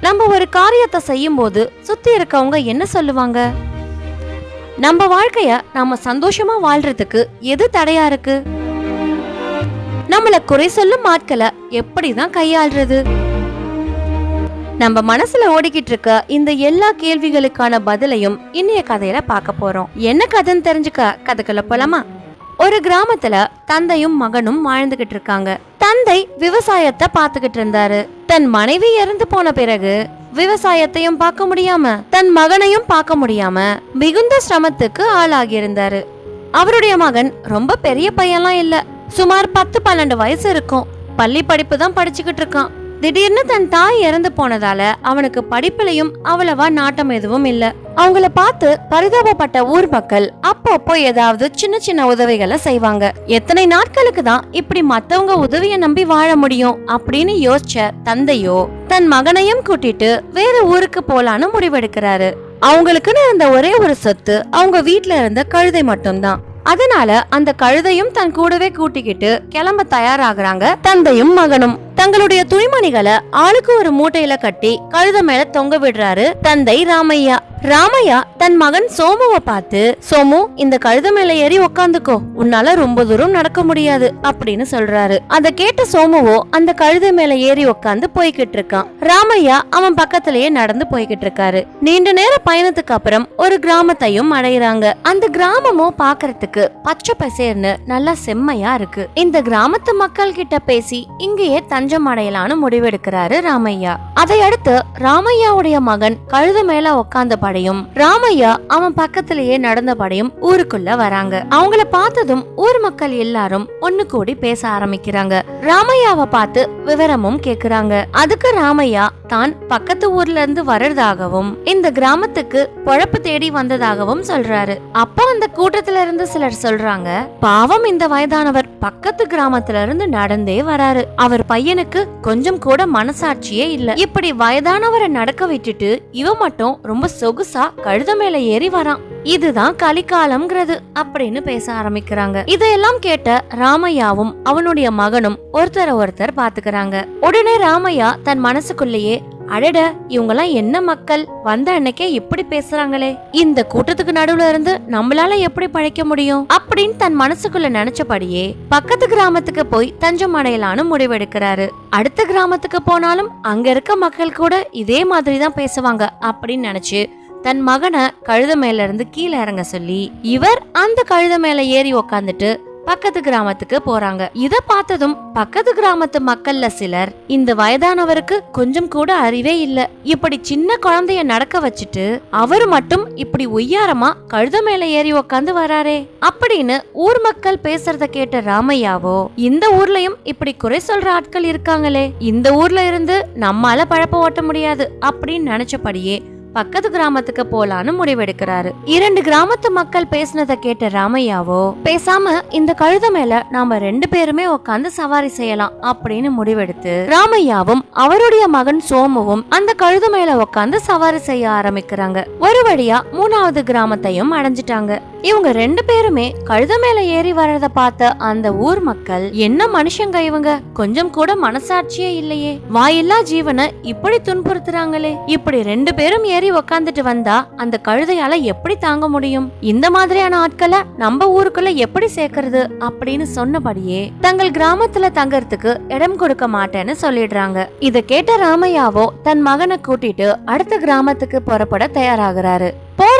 நம்ம ஒரு காரியத்தை செய்யும் போது சுத்தி இருக்கவங்க என்ன சொல்லுவாங்க? நம்ம வாழ்க்கைய நாம சந்தோஷமா வாழ்றதுக்கு எது தடையா இருக்கு? நம்மள குறை சொல்லும் ஆட்களை எப்படிதான் கையாள்றது? நம்ம மனசுல ஓடிக்கிட்டு இருக்க இந்த எல்லா கேள்விகளுக்கான பதிலையும் இன்னைய கதையில பார்க்க போறோம். என்ன கதைன்னு தெரிஞ்சுக்க கதைக்குள்ள போலாமா? ஒரு கிராமத்துல தந்தையும் மகனும் வாழ்ந்துகிட்டு இருக்காங்க. தந்தை விவசாயத்தை பார்த்துக்கிட்டு இருந்தாரு. தன் மனைவி இறந்து போன பிறகு விவசாயத்தையும் பார்க்க முடியாம தன் மகனையும் பார்க்க முடியாம மிகுந்த சிரமத்துக்கு ஆளாகி இருந்தாரு அவருடைய மகன் ரொம்ப பெரிய பையன்லாம் இல்ல. சுமார் பத்து பன்னெண்டு வயசு இருக்கும். பள்ளி படிப்பு தான் படிச்சுக்கிட்டு இருக்கான். திடீர்னு தன் தாய் இறந்து போனதால அவனுக்கு படிப்புலயும் அவ்வளவா நாட்டம் எதுவும் இல்ல. அவங்கள பார்த்து பரிதாபப்பட்ட ஊர் மக்கள் அப்பப்போ ஏதாவது சின்ன சின்ன உதவிகளை செய்வாங்க. எத்தனை நாட்களுக்கு தான் இப்படி மத்தவங்க உதவிய நம்பி வாழ முடியும் அப்படின்னு யோசிச்ச தந்தையோ தன் மகனையும் கூட்டிட்டு வேற ஊருக்கு போலான்னு முடிவெடுக்கிறாரு. அவங்களுக்குன்னு இருந்த ஒரே ஒரு சொத்து அவங்க வீட்ல இருந்த கழுதை மட்டும்தான். அதனால அந்த கழுதையும் தன் கூடவே கூட்டிக்கிட்டு கிளம்ப தயாராகிறாங்க தந்தையும் மகனும். தங்களுடைய துணிமணிகளை ஆளுக்கு ஒரு மூட்டையில கட்டி கழுத மேல தொங்க விடுறாரு தந்தை ராமையா. ராமையா தன் மகன் சோமுவை பார்த்து சோமு இந்த கழுத மேல ஏறி உக்காந்துக்கோ. உன்னால ரொம்ப தூரம் நடக்க முடியாது அப்படின்னு சொல்றாரு. அத கேட்ட சோமுவோ அந்த கழுத மேல ஏறி உக்காந்து போய்கிட்டு இருக்கான். ராமையா அவன் பக்கத்திலேயே நடந்து போய்கிட்டு இருக்காரு. நீண்ட நேர பயணத்துக்கு அப்புறம் ஒரு கிராமத்தையும் அடையிறாங்க. அந்த கிராமமும் பாக்குறதுக்கு பச்சை பசேர்னு நல்லா செம்மையா இருக்கு. இந்த கிராமத்து மக்கள் கிட்ட பேசி இங்கேயே கொஞ்சம் அடையலான்னு முடிவெடுக்கிறாரு ராமையா. அதை அடுத்து ராமையாவுடைய மகன் கழுத மேல உக்காந்த படையும் ராமையா அவன் பக்கத்திலேயே நடந்த படையும் ஊருக்குள்ள வராங்க. அவங்கள பார்த்ததும் ஊர் மக்கள் எல்லாரும் ஒண்ணு கூடி பேச ஆரம்பிக்கிறாங்க. ராமையாவை பார்த்து விவரமும் கேக்குறாங்க. அதுக்கு ராமையா தான் பக்கத்து ஊர்ல இருந்து வர்றதாகவும் இந்த கிராமத்துக்கு பொழப்பு தேடி வந்ததாகவும் சொல்றாரு. அப்போ அந்த கூட்டத்துல இருந்து சிலர் சொல்றாங்க பாவம் இந்த வயதானவர் பக்கத்து கிராமத்துல இருந்து நடந்தே வராரு. அவர் பையனுக்கு கொஞ்சம் கூட மனசாட்சியே இல்ல. இப்படி வயதானவரை நடக்க விட்டுட்டு இவ மட்டும் ரொம்ப சொகுசா கழுத மேல ஏறி வரான். இதுதான் கலிகாலம்ங்கிறது அப்படின்னு பேச ஆரம்பிக்கிறாங்க. இதையெல்லாம் கேட்ட ராமையாவும் அவனுடைய மகனும் ஒருத்தர ஒருத்தர் பாத்துக்கிறாங்க உடனே ராமையா தன் மனசுக்குள்ளேயே அடட இவங்கெல்லாம் என்ன மக்கள்? வந்த அன்னைக்கே இப்படி பேசுறாங்களே. இந்த கூட்டத்துக்கு நடுவுல இருந்து நம்மளால எப்படி பழைக்க முடியும்? அப்படின்னு தன் மனசுக்குள்ள நினைச்சபடியே பக்கத்து கிராமத்துக்கு போய் தஞ்சம் அடையலான்னு முடிவெடுக்கிறாரு. அடுத்த கிராமத்துக்கு போனாலும் அங்க இருக்க மக்கள் கூட இதே மாதிரி தான் பேசுவாங்க அப்படின்னு நினைச்சு தன் மகனை கழுத மேல இருந்து கீழே இறங்க சொல்லி இவர் அந்த கழுத மேல ஏறி உக்காந்துட்டு பக்கத்து கிராமத்துக்கு போறாங்க. இத பார்த்ததும் பக்கத்து கிராமத்து மக்கள்ல சிலர் இந்த வயதானவருக்கு கொஞ்சம் கூட அறிவே இல்ல. இப்படி சின்ன குழந்தைய நடக்க வச்சுட்டு அவர் மட்டும் இப்படி ஒய்யாரமா கழுத மேல ஏறி உக்காந்து வராரே. அப்படின்னு ஊர் மக்கள் பேசுறத கேட்ட ராமையாவோ இந்த ஊர்லயும் இப்படி குறை சொல்ற ஆட்கள் இருக்காங்களே. இந்த ஊர்ல இருந்து நம்மால பழப்ப ஓட்ட முடியாது அப்படின்னு நினைச்சபடியே பக்கத்து கிராமத்துக்கு போலான்னு முடிவெடுக்கிறாரு. இரண்டு கிராமத்து மக்கள் பேசினதை கேட்ட ராமையாவோ பேசாம இந்த கழுத மேல நாம ரெண்டு பேருமே உட்காந்து சவாரி செய்யலாம் அப்படின்னு முடிவெடுத்து ராமையாவும் அவருடைய மகன் சோமுவும் அந்த கழுத மேல உட்காந்து சவாரி செய்ய ஆரம்பிக்கிறாங்க. ஒரு வழியா மூணாவது கிராமத்தையும் அடைஞ்சிட்டாங்க. இவங்க ரெண்டு பேருமே கழுத மேல ஏறி வர்றத பார்த்த அந்த ஊர் மக்கள் என்ன மனுஷங்க இவங்க? கொஞ்சம் கூட மனசாட்சியே இல்லையே. வாயில்லா ஜீவனை இப்படி துன்புறுத்துறாங்களே. இப்படி ரெண்டு பேரும் ஏறி உக்காந்துட்டு வந்தா அந்த கழுதையால எப்படி தாங்க முடியும்? இந்த மாதிரியான ஆட்களை நம்ம ஊருக்குள்ள எப்படி சேர்க்கறது? அப்படின்னு சொன்னபடியே தங்கள் கிராமத்துல தங்கறதுக்கு இடம் கொடுக்க மாட்டேன்னு சொல்லிடுறாங்க. இத கேட்ட ராமையாவோ தன் மகனை கூட்டிட்டு அடுத்த கிராமத்துக்கு புறப்பட தயாராகிறாரு.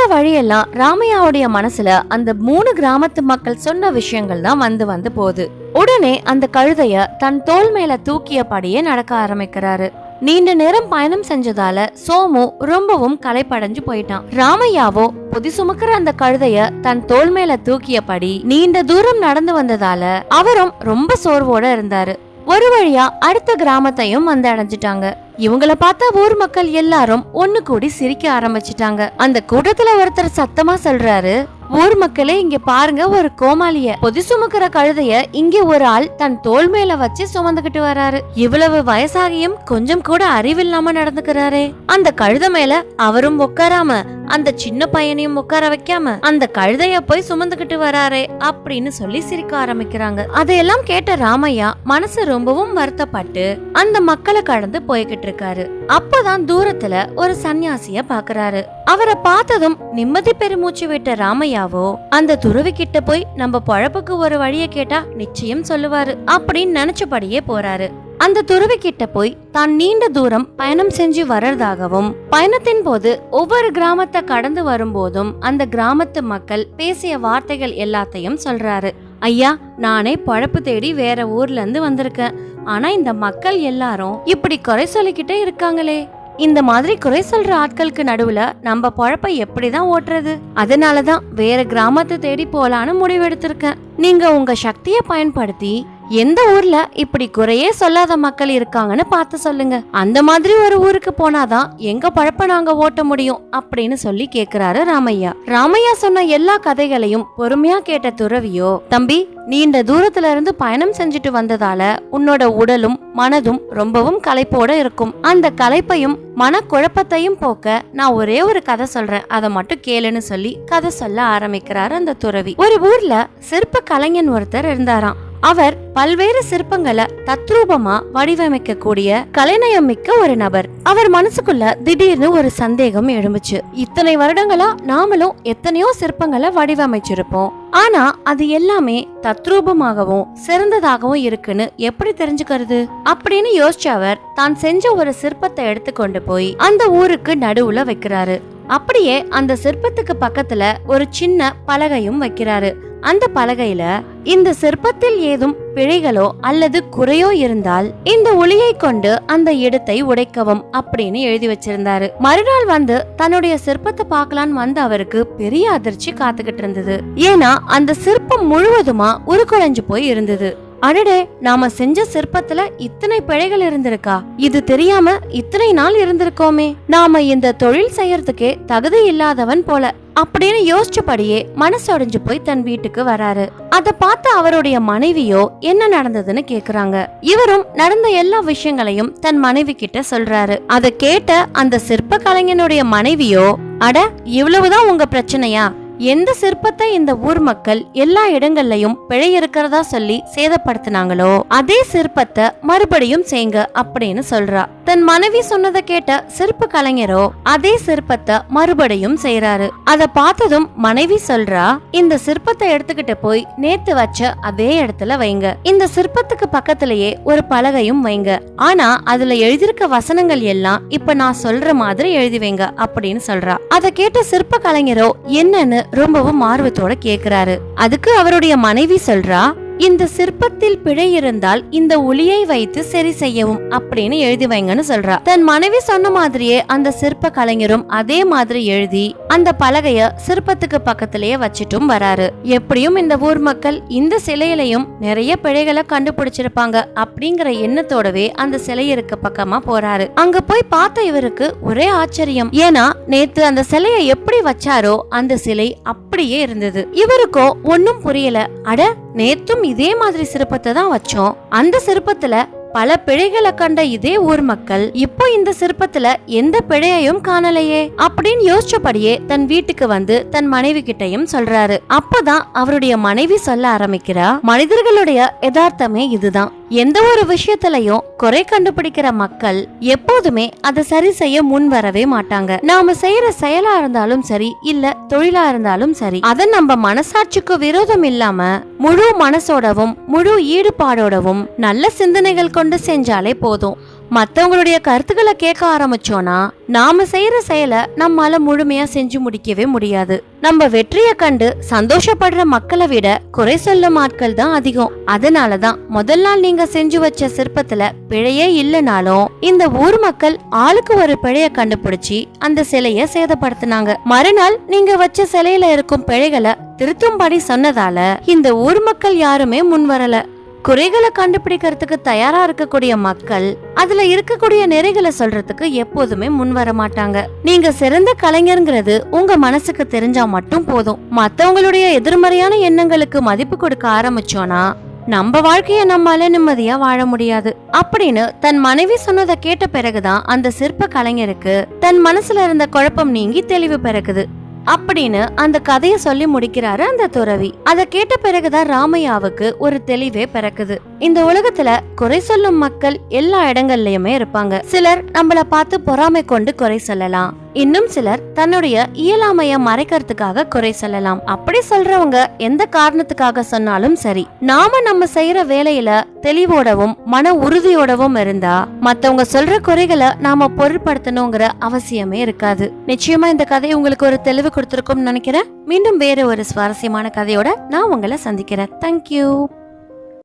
வழியெல்லாம் ராமையாவுடைய மனசுல அந்த மூணு கிராமத்து மக்கள் சொன்ன விஷயங்கள் தான் வந்து வந்து போகுது. உடனே அந்த கழுதைய தன் தோல் மேல தூக்கியபடியே நடக்க ஆரம்பிக்கிறாரு. நீண்ட நேரம் பயணம் செஞ்சதால சோமு ரொம்பவும் களைப்படைஞ்சு போயிட்டான். ராமையாவோ பொதி சுமக்கிற அந்த கழுதைய தன் தோல் மேல தூக்கியபடி நீண்ட தூரம் நடந்து வந்ததால அவரும் ரொம்ப சோர்வோட இருந்தாரு. ஒரு வழியா அடுத்த கிராமத்தையும் வந்து அடைஞ்சிட்டாங்க. இவங்கள பார்த்தா ஊர் மக்கள் எல்லாரும் ஒண்ணு கூடி சிரிக்க ஆரம்பிச்சிட்டாங்க. அந்த கூட்டத்துல ஒருத்தர் சத்தமா சொல்றாரு ஊர் மக்களே இங்க பாருங்க ஒரு கோமாளிய. பொதி சுமக்கிற கழுதைய இங்க ஒரு ஆள் தன் தோல் மேல வச்சு சுமந்துகிட்டு வராரு. இவ்வளவு வயசாகியும் கொஞ்சம் கூட அறிவில்லாம நடந்துக்கிறாரே. அந்த கழுதை மேல அவரும் உட்காராம அந்த சின்ன பையனையும் உட்கார வைக்காம அந்த கழுதைய போய் சுமந்துகிட்டு வராரே அப்படின்னு சொல்லி சிரிக்க ஆரம்பிக்கிறாங்க. அதையெல்லாம் கேட்ட ராமையா மனசு ரொம்பவும் வருத்தப்பட்டு அந்த மக்களை கடந்து போய்கிட்டு இருக்காரு. அப்பதான் தூரத்துல ஒரு சன்னியாசிய பாக்குறாரு. அவரை பார்த்ததும் நிம்மதி பெருமூச்சு விட்ட ராமையாவோ அந்த துறவி கிட்ட போய் நம்ம பொழப்புக்கு ஒரு வழிய கேட்டா நிச்சயம் சொல்லுவாரு அப்படின்னு நினைச்சபடியே போறாரு. அந்த துறவி கிட்ட போய் தான் நீண்ட தூரம் பயணம் செஞ்சு வர்றதாகவும் பயணத்தின் போது ஒவ்வொரு கிராமத்தை கடந்து வரும்போதும் அந்த கிராமத்து மக்கள் பேசிய வார்த்தைகள் எல்லாத்தையும் சொல்றாரு. ஐயா நானே பழப்பு தேடி வேற ஊர்ல இருந்து வந்திருக்கேன். ஆனா இந்த மக்கள் எல்லாரும் இப்படி குறை சொல்லிக்கிட்டே இருக்காங்களே. இந்த மாதிரி குறை சொல்ற ஆட்களுக்கு நடுவுல நம்ம பொழப்பை எப்படிதான் ஓட்டுறது? அதனாலதான் வேற கிராமத்தை தேடி போலான்னு முடிவெடுத்திருக்கேன். நீங்க உங்க சக்தியை பயன்படுத்தி எந்த ஊர்ல இப்படி குறையே சொல்லாத மக்கள் இருக்காங்கன்னு பார்த்து சொல்லுங்க. அந்த மாதிரி ஒரு ஊருக்கு போனாதான் எங்க பழப்ப நாங்க ஓட்ட முடியும் அப்படின்னு சொல்லி கேக்குறாரு ராமையா. ராமையா சொன்ன எல்லா கதைகளையும் பொறுமையா கேட்ட துறவியோ தம்பி நீண்ட தூரத்துல இருந்து பயணம் செஞ்சுட்டு வந்ததால உன்னோட உடலும் மனதும் ரொம்பவும் களைப்போட இருக்கும். அந்த களைப்பையும் மனக்குழப்பத்தையும் போக்க நான் ஒரே ஒரு கதை சொல்றேன். அதை மட்டும் கேளுன்னு சொல்லி கதை சொல்ல ஆரம்பிக்கிறாரு அந்த துறவி. ஒரு ஊர்ல சிற்ப கலைஞன் ஒருத்தர் இருந்தாராம். அவர் பல்வேறு சிற்பங்களை தத்ரூபமா வடிவமைக்க கூடிய கலைநயம் மிக்க ஒரு நபர். அவர் மனசுக்குள்ள திடீர்னு ஒரு சந்தேகம் எழும்புச்சு. இத்தனை வருடங்களா நாமளும் எத்தனையோ சிற்பங்களை வடிவமைச்சிருப்போம். ஆனா அது எல்லாமே தத்ரூபமாகவும் சிறந்ததாகவும் இருக்குன்னு எப்படி தெரிஞ்சுக்கிறது? அப்படின்னு யோசிச்ச அவர் தான் செஞ்ச ஒரு சிற்பத்தை எடுத்துக்கொண்டு போய் அந்த ஊருக்கு நடுவுல வைக்கிறாரு. அப்படியே அந்த சிற்பத்துக்கு பக்கத்துல ஒரு சின்ன பலகையும் வைக்கிறாரு. அந்த பலகையில இந்த சிற்பத்தில் ஏதும் பிழைகளோ அல்லது குறையோ இருந்தால் இந்த ஒளியை கொண்டு அந்த இடத்தை உடைக்கவும் அப்படின்னு எழுதி வச்சிருந்தாரு. மறுநாள் வந்து தன்னுடைய சிற்பத்தை பார்க்கலான்னு வந்த அவருக்கு பெரிய அதிர்ச்சி காத்துக்கிட்டு இருந்தது. ஏன்னா அந்த சிற்பம் முழுவதுமா உருக்குலைஞ்சு போய் இருந்தது. அடடே நாம செஞ்ச சிற்பத்துல இத்தனை பிழைகள் இருந்திருக்கா? இது தெரியாம இத்தனை நாள் இருந்திருக்கோமே. நாம இந்த தொழில் செய்யறதுக்கே தகுதி இல்லாதவன் போல. அப்படின்னு யோசிச்சபடியே மனசொடைஞ்சு போய் தன் வீட்டுக்கு வராரு. அத பார்த்து அவருடைய மனைவியோ என்ன நடந்ததுன்னு கேக்குறாங்க? இவரும் நடந்த எல்லா விஷயங்களையும் தன் மனைவி கிட்ட சொல்றாரு. அத கேட்ட அந்த சிற்ப கலைஞனுடைய மனைவியோ அட இவ்வளவுதான் உங்க பிரச்சனையா? எந்த சிற்பத்தை இந்த ஊர் மக்கள் எல்லா இடங்கள்லயும் பிழை இருக்கிறதா சொல்லி சேதப்படுத்தினாங்களோ அதே சிற்பத்தை மறுபடியும் செய்யுங்க அப்படின்னு சொல்றா. தன் மனைவி சொன்னதை கேட்ட சிற்ப கலைஞரோ அதே சிற்பத்தை மறுபடியும் செய்யறாரு அத பார்த்ததும் மனைவி சொல்றா இந்த சிற்பத்தை எடுத்துக்கிட்டு போய் நேத்து வச்ச அதே இடத்துல வைங்க. இந்த சிற்பத்துக்கு பக்கத்திலேயே ஒரு பலகையும் வைங்க. ஆனா அதுல எழுதியிருக்க வசனங்கள் எல்லாம் இப்ப நான் சொல்ற மாதிரி எழுதி வைங்க அப்படின்னு சொல்றா. அத கேட்ட சிற்ப கலைஞரோ என்னன்னு ரொம்பவும் ஆர்வத்தோட கேக்குறாரு. அதுக்கு அவருடைய மனைவி சொல்றா இந்த சிற்பத்தில் பிழை இருந்தால் இந்த ஒளியை வைத்து சரி செய்யவும் அப்படின்னு எழுதி வைங்கன்னு சொல்றா. தன் மனைவி சொன்ன மாதிரியே அந்த சிற்ப கலைஞரும் அதே மாதிரி எழுதி அந்த பலகைய சிற்பத்துக்கு பக்கத்திலேயே வச்சுட்டும் வராரு. எப்படியும் இந்த ஊர் மக்கள் இந்த சிலையிலையும் நிறைய பிழைகளை கண்டுபிடிச்சிருப்பாங்க அப்படிங்கிற எண்ணத்தோடவே அந்த சிலை இருக்க பக்கமா போறாரு. அங்க போய் பார்த்த இவருக்கு ஒரே ஆச்சரியம். ஏன்னா நேத்து அந்த சிலையை எப்படி வச்சாரோ அந்த சிலை அப்படியே இருந்தது. இவருக்கோ ஒன்னும் புரியல. அட நேத்தும் இதே மாதிரி சிற்பத்தை தான் வச்சோம். அந்த சிற்பத்துல பல பிழைகளை கண்ட இதே ஊர் மக்கள் இப்போ இந்த சிற்பத்துல எந்த பிழையையும் காணலையே அப்படின்னு யோசிச்சபடியே தன் வீட்டுக்கு வந்து தன் மனைவி கிட்டையும் சொல்றாரு. அப்பதான் அவருடைய மனைவி சொல்ல ஆரம்பிக்கிறா மனிதர்களுடைய யதார்த்தமே இதுதான். எந்த ஒரு விஷயத்திலையும் குறை கண்டுபிடிக்கிற மக்கள் எப்போதுமே அதை சரி செய்ய முன் வரவே மாட்டாங்க. நாம செய்யற செயலா இருந்தாலும் சரி இல்ல தொழிலா இருந்தாலும் சரி அதை நம்ம மனசாட்சிக்கு விரோதம் இல்லாம முழு மனசோடவும் முழு ஈடுபாடோடவும் நல்ல சிந்தனைகள் கொண்டு செஞ்சாலே போதும். மற்றவங்களுடைய கருத்துக்களை கேட்க ஆரம்பிச்சோனா நாம செய்யற செயலை நம்மால முழுமையா செஞ்சு முடிக்கவே முடியாது. நம்ம வெற்றியை கண்டு சந்தோஷப்படுற மக்களை விட குறை சொல்லும் ஆட்கள் தான் அதிகம். அதனாலதான் முதல் நாள் நீங்க செஞ்சு வச்ச சிற்பத்துல பிழையே இல்லைனாலும் இந்த ஊர் மக்கள் ஆளுக்கு ஒரு பிழைய கண்டுபிடிச்சி அந்த சிலைய சேதப்படுத்தினாங்க. மறுநாள் நீங்க வச்ச சிலையில இருக்கும் பிழைகளை திருத்தும்படி சொன்னதால இந்த ஊர் மக்கள் யாருமே முன் வரல குறைகளை கண்டுபிடிக்கிறதுக்கு தயாரா இருக்கக்கூடிய மக்கள் அதுல இருக்கக்கூடிய நிறைகளை சொல்றதுக்கு எப்போதுமே முன் வர மாட்டாங்க. நீங்க சிறந்த கலைஞருங்கிறது உங்க மனசுக்கு தெரிஞ்சா மட்டும் போதும். மத்தவங்களுடைய எதிர்மறையான எண்ணங்களுக்கு மதிப்பு கொடுக்க ஆரம்பிச்சோனா நம்ம வாழ்க்கைய நம்மால நிம்மதியா வாழ முடியாது. அப்படின்னு தன் மனைவி சொன்னதை கேட்ட பிறகுதான் அந்த சிற்ப கலைஞருக்கு தன் மனசுல இருந்த குழப்பம் நீங்கி தெளிவு பிறகுது அப்படின்னு அந்த கதையை சொல்லி முடிக்கிறாரு அந்த துறவி. அதை கேட்ட பிறகுதான் ராமையாவுக்கு ஒரு தெளிவே பிறக்குது. இந்த உலகத்துல குறை சொல்லும் மக்கள் எல்லா இடங்கள்லயுமே இருப்பாங்க. சிலர் நம்மள பார்த்து பொறாமை கொண்டு குறை சொல்லலாம். இன்னும் சிலர் தன்னுடைய இயலாமைய மறைக்கிறதுக்காக குறை சொல்லலாம். அப்படி சொல்றவங்க எந்த காரணத்துக்காக சொன்னாலும் சரி. நாம நம்ம செய்யற வேலையில தெளிவோடவும் மன உறுதியோடவும் இருந்தா மத்தவங்க சொல்ற குறைகளை நாம பொருட்படுத்தணுங்கிற அவசியமே இருக்காது. நிச்சயமா இந்த கதை உங்களுக்கு ஒரு தெளிவு கொடுத்திருக்கும்னு நினைக்கிறேன். மீண்டும் வேற ஒரு சுவாரஸ்யமான கதையோட நான் உங்களை சந்திக்கிறேன். தேங்க்யூ